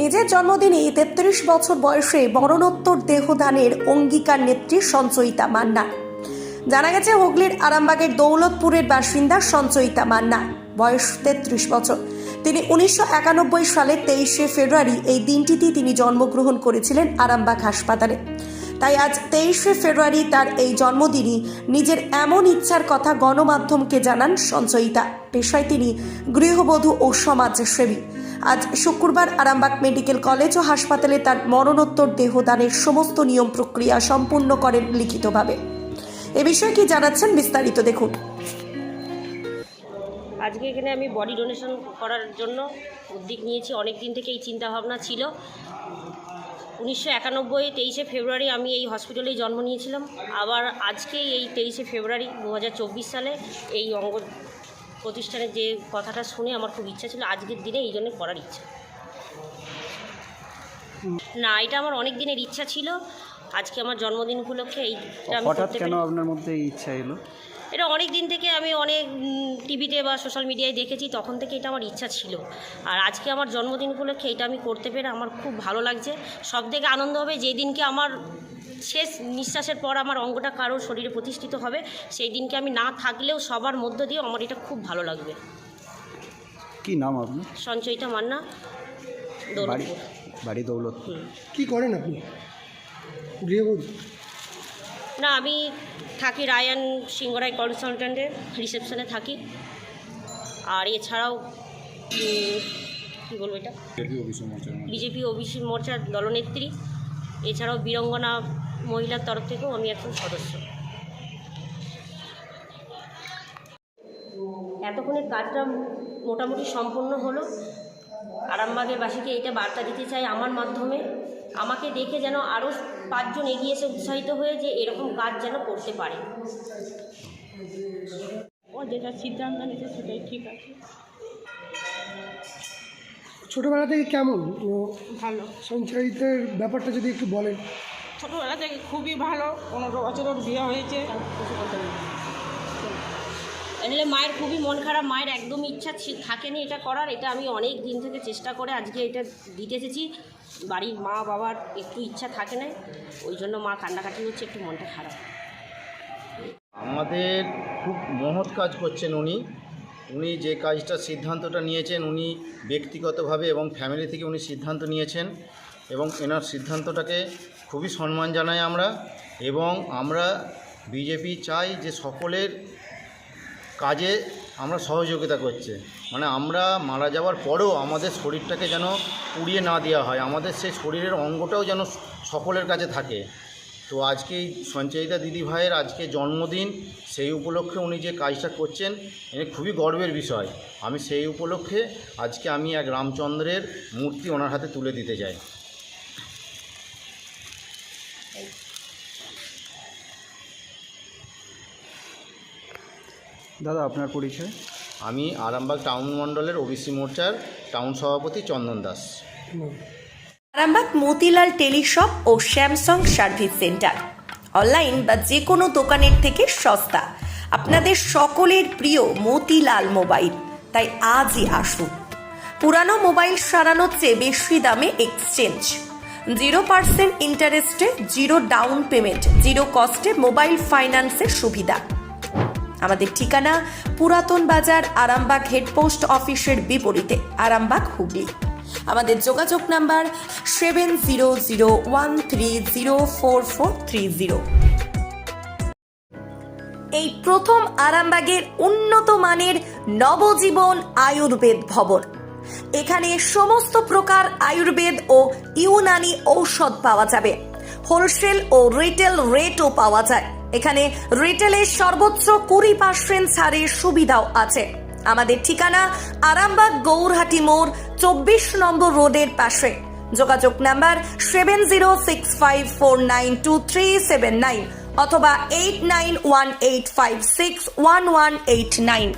নিজের জন্মদিনে তেত্রিশ বছর বয়সে মরণোত্তর দেহদানের অঙ্গীকার নেত্রী সঞ্চয়িতা মান্না। জানা গেছে, হুগলির আরামবাগের দৌলতপুরের বাসিন্দা সঞ্চয়িতা মান্না। বয়স তেত্রিশ বছর। তিনি উনিশশো একানব্বই সালের তেইশে ফেব্রুয়ারি এই দিনটিতে তিনি জন্মগ্রহণ করেছিলেন আরামবাগ হাসপাতালে। তাই আজ তেইশে ফেব্রুয়ারি তার এই জন্মদিনই নিজের এমন ইচ্ছার কথা গণমাধ্যমকে জানান সঞ্চয়িতা, পেশায় তিনি গৃহবধূ ও সমাজসেবী। আজ শুক্রবার আরামবাগ মেডিকেল কলেজ ও হাসপাতালে তার মরণোত্তর দেহদানের সমস্ত নিয়ম প্রক্রিয়া সম্পূর্ণ করেন লিখিতভাবে। এ বিষয়ে কি জানাচ্ছেন বিস্তারিত দেখুন। আজকে এখানে আমি বডি ডোনেশন করার জন্য উদ্যোগ নিয়েছি। অনেক দিন থেকে এই চিন্তাভাবনা ছিল। উনিশশো একানব্বই তেইশে ফেব্রুয়ারি আমি এই হসপিটালেই জন্ম নিয়েছিলাম। আবার আজকে এই তেইশে ফেব্রুয়ারি দু হাজার চব্বিশ সালে এই অঙ্গ প্রতিষ্ঠানের যে কথাটা শুনে আমার খুব ইচ্ছা ছিল আজকের দিনে এই জন্য করার ইচ্ছা। না এটা আমার অনেক দিনের ইচ্ছা ছিল। আজকে আমার জন্মদিন উপলক্ষে এইটা আমি হঠাৎ করতে কেন আপনার মধ্যে ইচ্ছা এলো? এটা অনেক দিন থেকে আমি অনেক টিভিতে বা সোশ্যাল মিডিয়ায় দেখেছি তখন থেকে এটা আমার ইচ্ছা ছিল। আর আজকে আমার জন্মদিন উপলক্ষে এটা আমি করতে পেরে আমার খুব ভালো লাগছে। সব থেকে আনন্দ হবে যেই দিনকে আমার শেষ নিঃশ্বাসের পর আমার অঙ্গটা কারোর শরীরে প্রতিষ্ঠিত হবে সেই দিনকে আমি না থাকলেও সবার মধ্য দিয়ে আমার এটা খুব ভালো লাগবে। কি নাম আপনার? সঞ্চয়িতা মান্না বাড়ি দৌলতপুর। বাড়ি দৌলতপুর। কি করেন আপনি? গৃহবধূ? না আমি থাকি রায়ান সিংহরাই কনসালট্যান্টে রিসেপশনে থাকি। আর এছাড়াও কী বলব এটা? বিজেপি ওবিসি মোর্চার দলনেত্রী। এছাড়াও বীরঙ্গনা মহিলার তরফ থেকেও আমি একজন সদস্য। এতক্ষণের কাজটা মোটামুটি সম্পূর্ণ হলো। আরামবাগের বাসীকে এটা বার্তা দিতে চাই আমার মাধ্যমে। আমাকে দেখে যেন আরও পাঁচজন এগিয়ে এসে উৎসাহিত হয়ে যে এরকম কাজ যেন করতে পারে। ও যেটা সিদ্ধান্ত নিতে সেটাই ঠিক আছে। ছোটবেলা থেকে কেমন? ভালো। সঞ্চয়িতের ব্যাপারটা যদি একটু বলেন। ছোটোবেলা থেকে খুবই ভালো। পনেরো বছর ওর বিয়ে হয়েছে। এনলে মায়ের খুবই মন খারাপ, মায়ের একদমই ইচ্ছা থাকেনি এটা করার, এটা আমি অনেক দিন থেকে চেষ্টা করে আজকে এটা দিতে এসেছি। বাড়ির মা বাবার একটু ইচ্ছা থাকে না, ওই জন্য মা কান্নাকাটি হচ্ছে, একটু মনটা খারাপ। আমাদের খুব মহৎ কাজ করছেন উনি। উনি যে কাজটা সিদ্ধান্তটা নিয়েছেন, উনি ব্যক্তিগতভাবে এবং ফ্যামিলি থেকে উনি সিদ্ধান্ত নিয়েছেন এবং এনার সিদ্ধান্তটাকে খুবই সম্মান জানাই আমরা এবং আমরা বিজেপি চাই যে সকলের কাজে আমরা সহযোগিতা করছে। মানে আমরা মারা যাওয়ার পরেও আমাদের শরীরটাকে যেন পুড়িয়ে না দেওয়া হয়, আমাদের সেই শরীরের অঙ্গটাও যেন সকলের কাছে থাকে। তো আজকে এই সঞ্চয়িতা দিদি ভাইয়ের আজকে জন্মদিন, সেই উপলক্ষে উনি যে কাজটা করছেন এনে খুবই গর্বের বিষয়। আমি সেই উপলক্ষে আজকে আমি এক রামচন্দ্রের মূর্তি ওনার হাতে তুলে দিতে চাই। দাদা আপনার পরিচয়? আমি আরামবাগ টাউন মণ্ডলের ওবিসি মোর্চার টাউন সভাপতি চন্দন দাস। আরামবাগ মতিলাল টেলিশপ ও স্যামসাং সার্ভিস সেন্টার। অনলাইন বা যে কোনো দোকানের থেকে সস্তা। আপনাদের সকলের প্রিয় মতিলাল মোবাইল। তাই আজই আসুন। পুরানো মোবাইল সারানোর চেয়ে বেশি দামে এক্সচেঞ্জ। জিরো পার্সেন্ট ইন্টারেস্টে জিরো ডাউন পেমেন্ট জিরো কস্টে মোবাইল ফাইন্যান্সের সুবিধা। আমাদের ঠিকানা পুরাতন বাজার আরামবাগ হেডপোস্ট অফিসের বিপরীতে, আরামবাগ হুগলি। আমাদের যোগাযোগ number seven zero zero one three zero four four three zero. এই প্রথম আরামবাগের উন্নত মানের নবজীবন আয়ুর্বেদ ভবন। এখানে সমস্ত প্রকার আয়ুর্বেদ ও ইউনানি ঔষধ পাওয়া যাবে। হোলসেল ও রিটেল রেটও পাওয়া যায়। এখানে রিটেলের সর্বোচ্চ কুড়ি পার্সেন্ট ছাড়ের সুবিধাও আছে। আমাদের ঠিকানা আরামবাগ গৌরহাটি মোড়, চব্বিশ নম্বর রোডের পাশে। যোগাযোগ number seven zero six five four nine two three seven nine অথবা eight nine one eight five six one one eight nine.